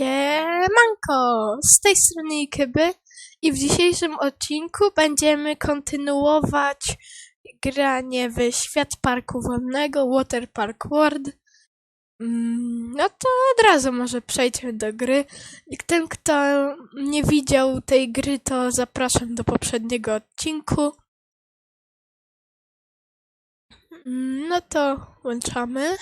Siemanko! Z tej strony Ikyby i w dzisiejszym odcinku będziemy kontynuować granie w świat parku wodnego Water Park World. Mm, No to od razu może przejdźmy do gry. Ten, kto nie widział tej gry, to zapraszam do poprzedniego odcinku. Mm, No to włączamy.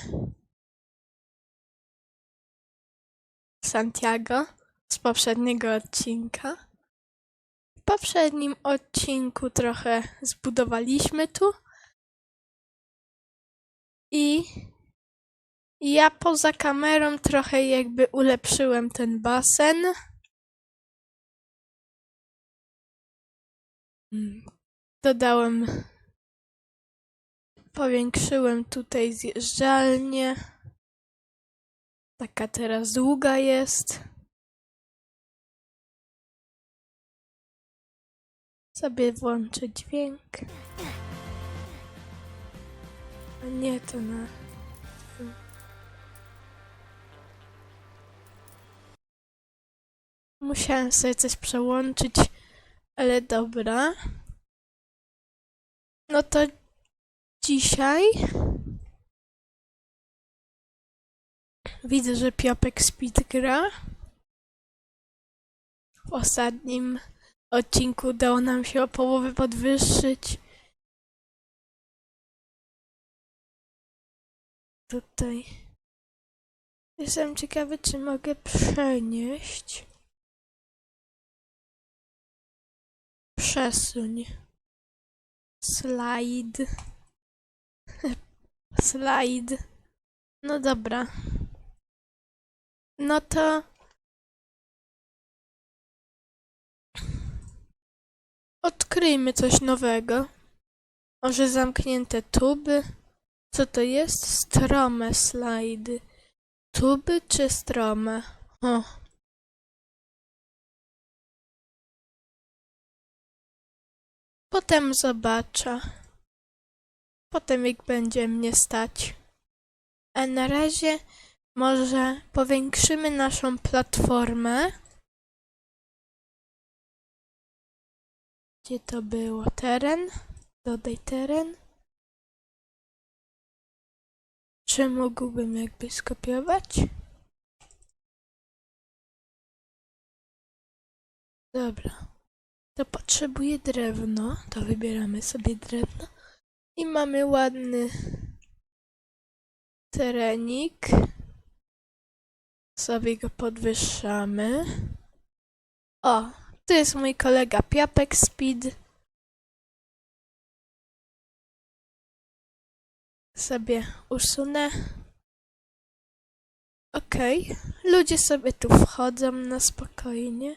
Santiago z poprzedniego odcinka. W poprzednim odcinku trochę zbudowaliśmy tu. I ja poza kamerą trochę jakby ulepszyłem ten basen. Mm, Dodałem, powiększyłem tutaj zjeżdżalnię. Taka teraz długa jest. Sobie włączę dźwięk. A nie to na. Musiałem sobie coś przełączyć, ale dobra. No to dzisiaj Widzę, że Piopek Speed gra. W ostatnim odcinku udało nam się o połowę podwyższyć. Tutaj. Jestem ciekawy, czy mogę przenieść. Przesuń. Slajd. Slajd. No dobra. No to. Odkryjmy coś nowego. Może zamknięte tuby? Co to jest? Strome slajdy. Tuby czy strome? O. Potem zobaczę. Potem jak będzie mnie stać. A na razie może powiększymy naszą platformę. Gdzie to było? Teren? Dodaj teren. Czy mógłbym jakby skopiować? Dobra. To potrzebuję drewno. To wybieramy sobie drewno. I mamy ładny terenik. Sobie go podwyższamy. O, tu jest mój kolega Piapek Speed. Sobie usunę. Okej, ludzie sobie tu wchodzą na spokojnie.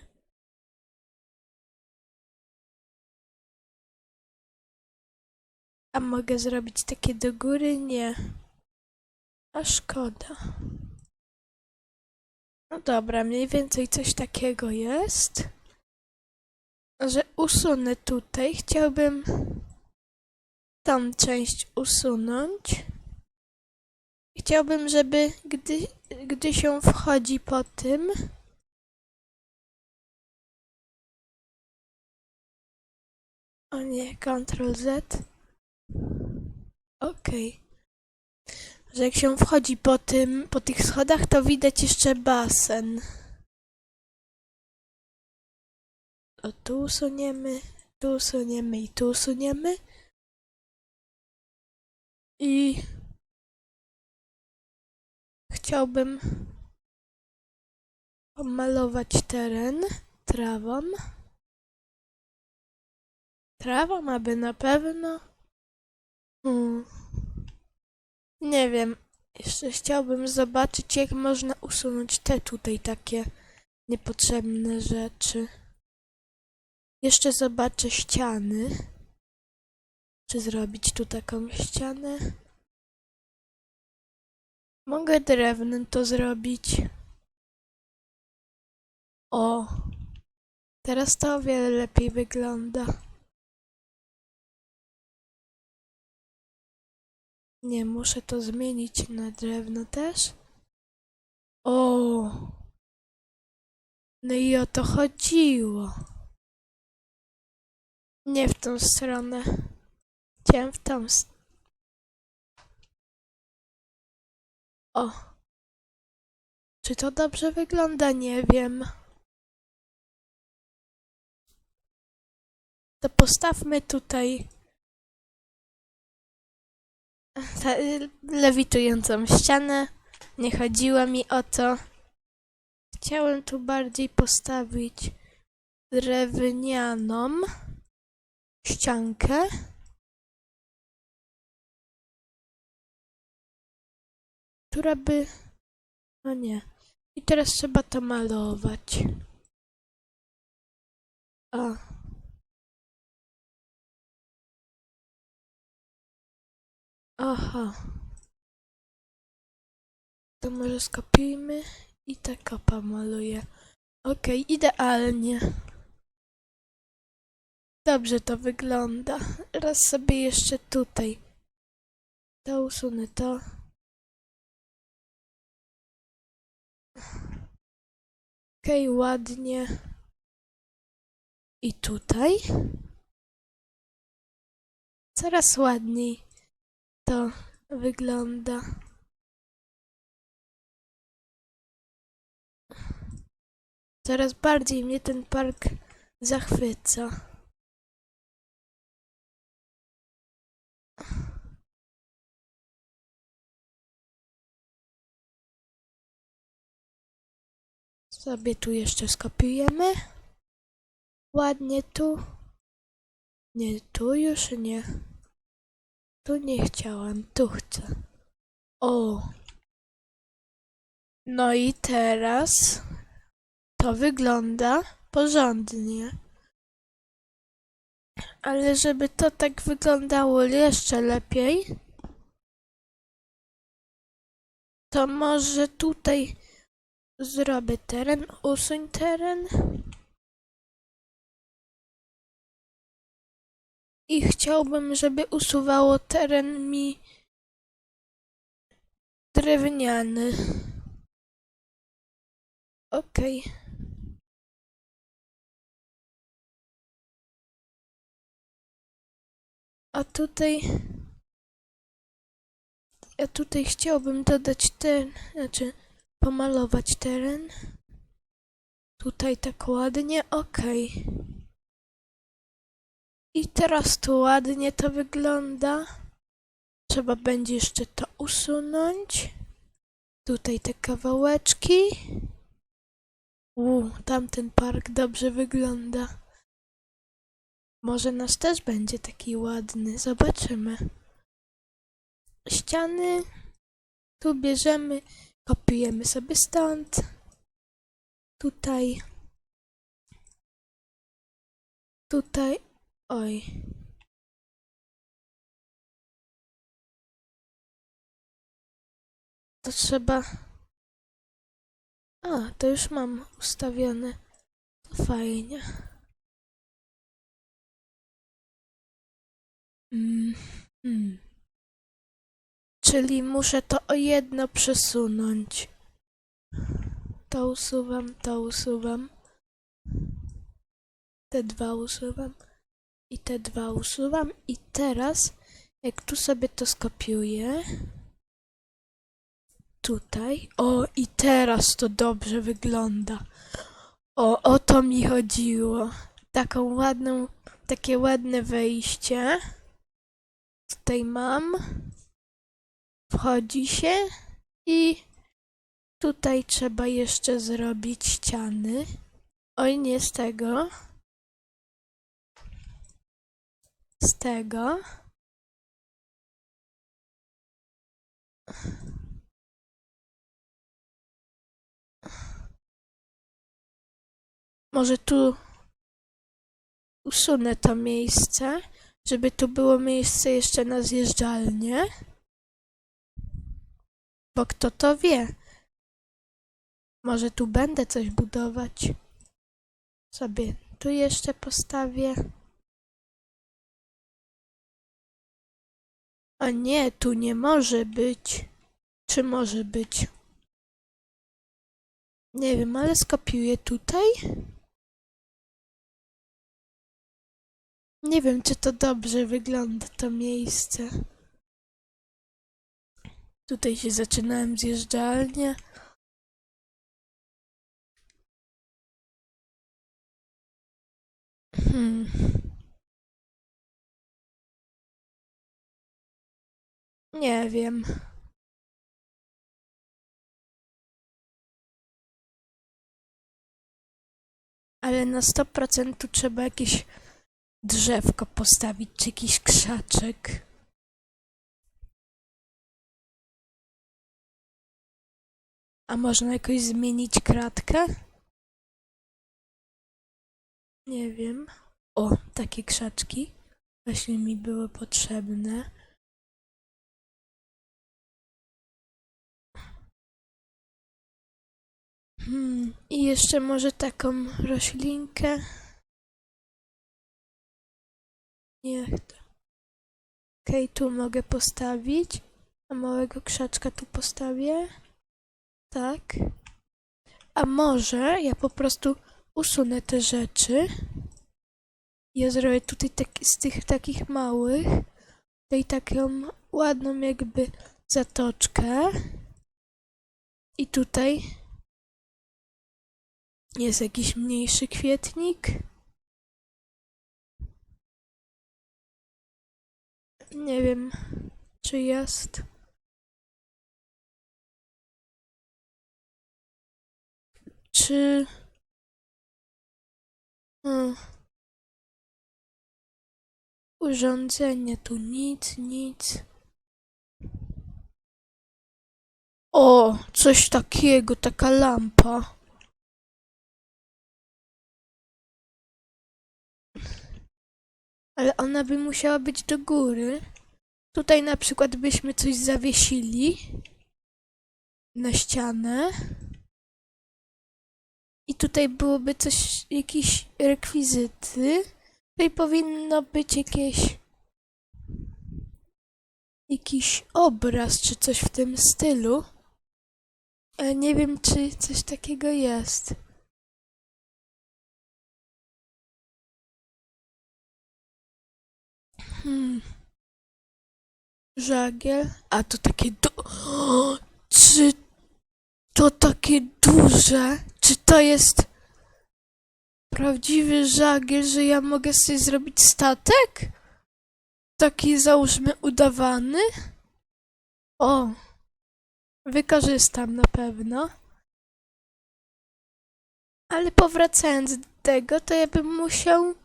A mogę zrobić takie do góry? Nie. A szkoda. No dobra, mniej więcej coś takiego jest. Że usunę tutaj. Chciałbym tą część usunąć. Chciałbym, żeby gdy, gdy się wchodzi po tym, o nie, Ctrl Z. Okej. Że jak się wchodzi po tym, po tych schodach, to widać jeszcze basen. O, tu usuniemy, tu usuniemy i tu usuniemy. I chciałbym pomalować teren trawą. Trawą, aby na pewno. Hmm. Nie wiem. Jeszcze chciałbym zobaczyć, jak można usunąć te tutaj takie niepotrzebne rzeczy. Jeszcze zobaczę ściany. Czy zrobić tu taką ścianę? Mogę drewnem to zrobić. O! Teraz to o wiele lepiej wygląda. Nie, muszę to zmienić na drewno też. O! No i o to chodziło. Nie w tą stronę. Chciałem w tą s- O. Czy to dobrze wygląda? Nie wiem. To postawmy tutaj y, lewitującą ścianę. Nie chodziło mi o to. Chciałem tu bardziej postawić drewnianą ściankę. Która by... No nie. I teraz trzeba to malować. O. Aha. To może skopiujmy i tak kopa maluję. Okej, idealnie. Dobrze to wygląda. Raz sobie jeszcze tutaj. To usunę to. Okej, ładnie. I tutaj. Coraz ładniej to wygląda. Coraz bardziej mnie ten park zachwyca. Sobie tu jeszcze skopiujemy. Ładnie tu. Nie, tu już nie. Tu nie chciałam, tu chcę. O. No i teraz to wygląda porządnie. Ale żeby to tak wyglądało jeszcze lepiej, to może tutaj zrobię teren, usuń teren. I chciałbym, żeby usuwało teren mi drewniany. Okej. A tutaj. Ja tutaj chciałbym dodać ten, znaczy pomalować teren. Tutaj tak ładnie, okej. I teraz tu ładnie to wygląda. Trzeba będzie jeszcze to usunąć. Tutaj te kawałeczki. Uuu, tamten park dobrze wygląda. Może nasz też będzie taki ładny. Zobaczymy. Ściany. Tu bierzemy, kopiujemy sobie stąd. Tutaj. Tutaj. Oj. To trzeba. A, to już mam ustawione. To fajnie. Mm, mm. Czyli muszę to o jedno przesunąć. To usuwam, to usuwam. Te dwa usuwam. I te dwa usuwam. I teraz, jak tu sobie to skopiuję. Tutaj. O, i teraz to dobrze wygląda. O, o to mi chodziło. Taką ładną, takie ładne wejście. Tutaj mam. Wchodzi się i tutaj trzeba jeszcze zrobić ściany. Oj, nie z tego. Z tego. Może tu usunę to miejsce, żeby tu było miejsce jeszcze na zjeżdżalnię. Bo kto to wie? Może tu będę coś budować. Sobie tu jeszcze postawię. A nie, tu nie może być. Czy może być? Nie wiem, ale skopiuję tutaj. Nie wiem, czy to dobrze wygląda to miejsce. Tutaj się zaczynałem zjeżdżalnie. Hmm. Nie wiem. Ale na 100% tu trzeba jakieś drzewko postawić, czy jakiś krzaczek. A można jakoś zmienić kratkę? Nie wiem. O, takie krzaczki. Właśnie mi były potrzebne. Hmm, i jeszcze może taką roślinkę. Niech to. Okej, tu mogę postawić. A małego krzaczka tu postawię. Tak. A może ja po prostu usunę te rzeczy. Ja zrobię tutaj taki, z tych takich małych. Tutaj taką ładną jakby zatoczkę. I tutaj jest jakiś mniejszy kwietnik. Nie wiem, czy jest. Czy. Hmm. Urządzenie tu nic, nic. O, coś takiego, taka lampa. Ale ona by musiała być do góry. Tutaj na przykład byśmy coś zawiesili na ścianę. I tutaj byłoby coś, jakieś rekwizyty. Tutaj powinno być jakieś jakiś obraz czy coś w tym stylu. Ale nie wiem, czy coś takiego jest. Hmm. Żagiel. A to takie du... O, Czy to takie duże? Czy to jest prawdziwy żagiel, że ja mogę sobie zrobić statek? Taki załóżmy udawany? O, wykorzystam na pewno. Ale powracając do tego, to ja bym musiał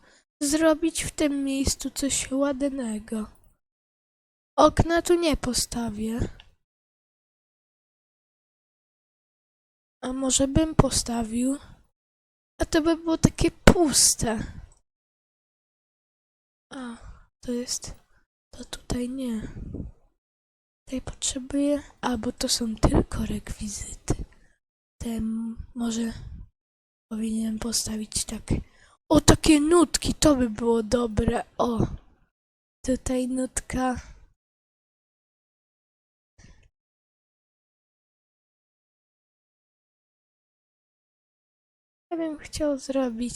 zrobić w tym miejscu coś ładnego. Okna tu nie postawię. A może bym postawił? A to by było takie puste. A, to jest. To tutaj nie. Tutaj potrzebuję. A, bo to są tylko rekwizyty. Ten może powinienem postawić tak. O, takie nutki, to by było dobre. O, tutaj nutka. Ja bym chciał zrobić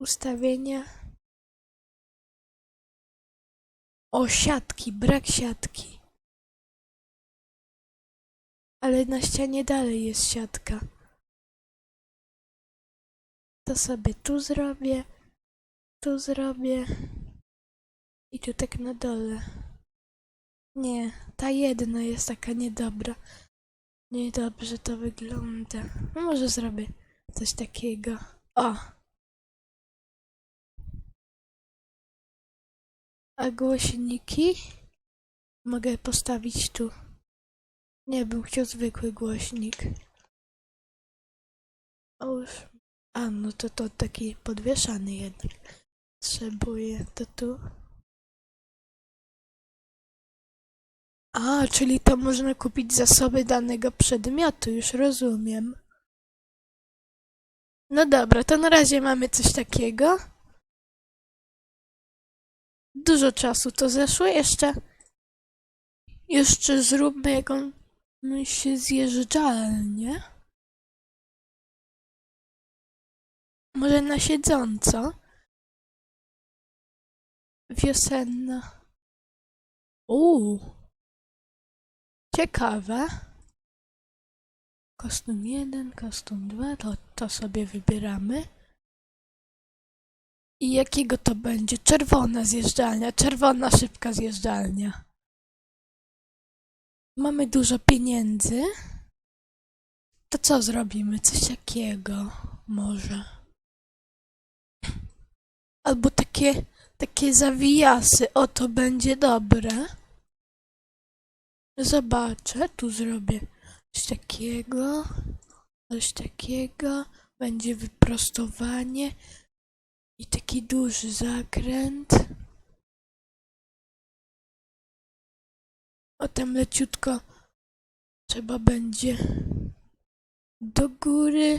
ustawienia. O, siatki, brak siatki. Ale na ścianie dalej jest siatka. To sobie tu zrobię, tu zrobię i tu tak na dole. Nie, ta jedna jest taka niedobra. Niedobrze to wygląda. Może zrobię coś takiego. O! A głośniki mogę postawić tu. Nie bym chciał zwykły głośnik. O. A no to to taki podwieszany jednak. Potrzebuję to tu. A, czyli to można kupić zasoby danego przedmiotu, już rozumiem. No dobra, to na razie mamy coś takiego. Dużo czasu to zeszło, jeszcze. Jeszcze zróbmy jakąś zjeżdżalnię. Może na siedząco? Wiosenna. Uuu. Ciekawe. Kostium 1, kostium 2, to, to sobie wybieramy. I jakiego to będzie? Czerwona zjeżdżalnia, czerwona szybka zjeżdżalnia. Mamy dużo pieniędzy. To co zrobimy? Coś takiego może. Albo takie, takie zawijasy. O, to będzie dobre. Zobaczę, tu zrobię coś takiego, coś takiego. Będzie wyprostowanie i taki duży zakręt. O, tam leciutko trzeba będzie do góry.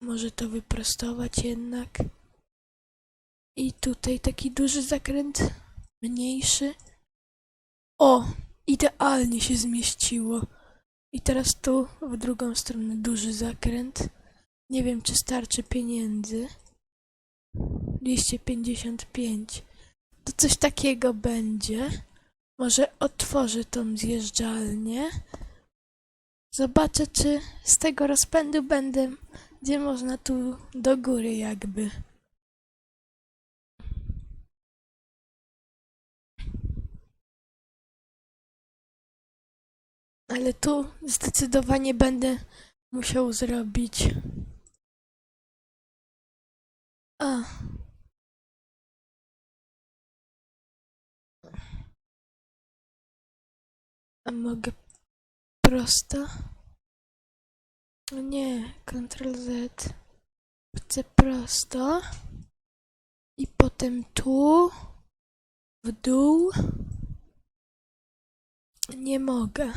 Może to wyprostować jednak. I tutaj taki duży zakręt, mniejszy. O, idealnie się zmieściło. I teraz tu w drugą stronę duży zakręt. Nie wiem, czy starczy pieniędzy. 255. To coś takiego będzie. Może otworzę tą zjeżdżalnię. Zobaczę, czy z tego rozpędu będę, gdzie można tu do góry jakby. Ale tu zdecydowanie będę musiał zrobić. A. A mogę prosto? O nie, Ctrl Z. Chcę prosto. I potem tu. W dół. Nie mogę.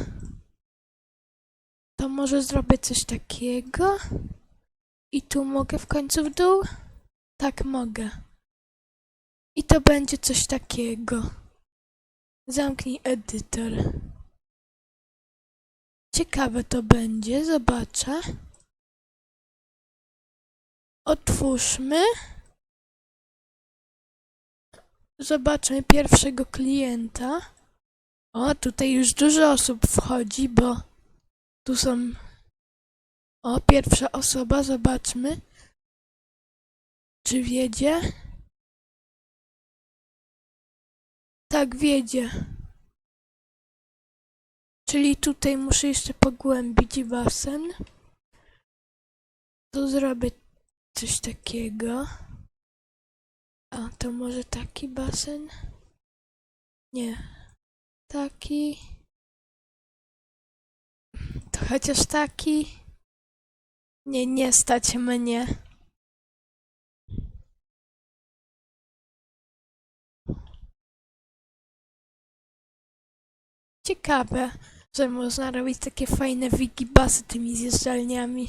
To może zrobię coś takiego. I tu mogę w końcu w dół? Tak mogę. I to będzie coś takiego. Zamknij edytor. Ciekawe to będzie, zobaczę. Otwórzmy. Zobaczmy pierwszego klienta. O, tutaj już dużo osób wchodzi, bo tu są. O, pierwsza osoba, zobaczmy. Czy wiedzie? Tak, wiedzie. Czyli tutaj muszę jeszcze pogłębić basen. To zrobię coś takiego. A to może taki basen? Nie. Taki. To chociaż taki. Nie, nie stać mnie. Ciekawe, że można robić takie fajne wigibasy tymi zjeżdżalniami.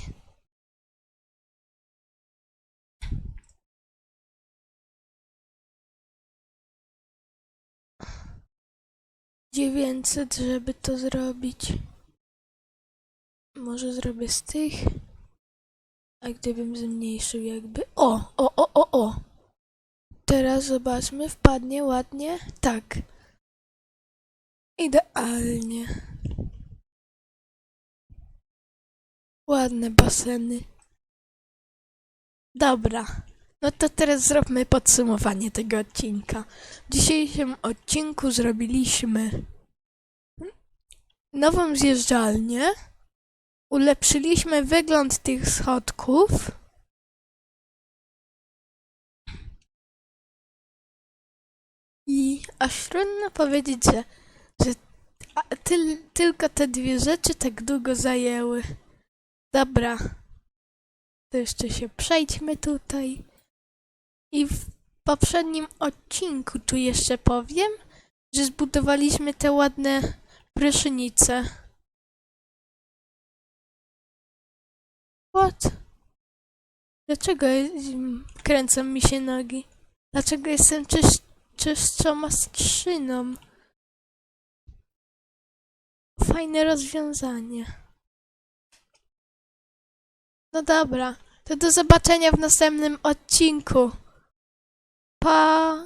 Dziewięćset, żeby to zrobić. Może zrobię z tych. A gdybym zmniejszył jakby... O, o, o, o, o! Teraz zobaczmy, wpadnie ładnie. Tak. Idealnie. Ładne baseny. Dobra. No to teraz zróbmy podsumowanie tego odcinka. W dzisiejszym odcinku zrobiliśmy nową zjeżdżalnię. Ulepszyliśmy wygląd tych schodków. I aż trudno powiedzieć, że, że a, tyl, tylko te dwie rzeczy tak długo zajęły. Dobra. To jeszcze się przejdźmy tutaj. I w poprzednim odcinku tu jeszcze powiem, że zbudowaliśmy te ładne prysznice. What? Dlaczego kręcą mi się nogi? Dlaczego jestem czyś, czystszą skrzyną? Fajne rozwiązanie. No dobra, to do zobaczenia w następnym odcinku. Pa!